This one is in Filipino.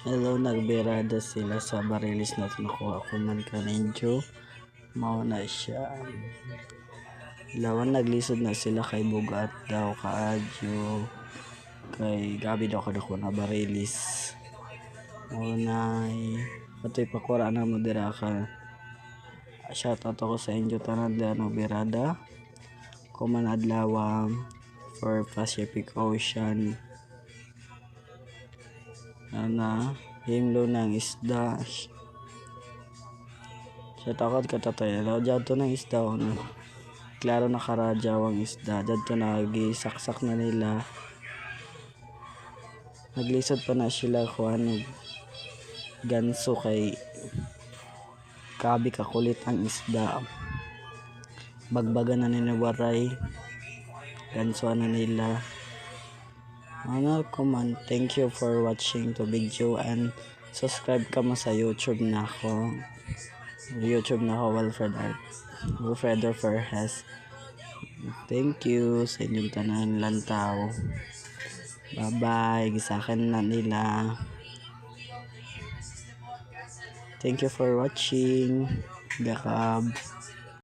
Hello, nagbirada sila sa barilis na nakuha ko man kanindyo. Mao na siya. Lawan naglisod na sila kay bugat daw kaadyo. Kay gabi daw ko na barilis. Mao na patoy pakura na mo dira ka. Shout out ako sa inyo tanan da nagbirada. Kuman adlawang for Pacific Ocean ana himlo ng isda. Sa takot katatay ano dyan ng isda ano klaro na karadyaw ang isda. Dyan to nagisaksak na nila. Naglisod pa na sila kung ano ganso kay kabi kakulit ang isda. Bagbagan na nila waray. Ganso na nila ano man thank you for watching to video and subscribe ka mo sa youtube na ako. Youtube na ako Wilfred Art Wilfred Ferhez thank you sa inyong tanan lantaw. Bye bye gisakan na nila. Thank you for watching. Gakab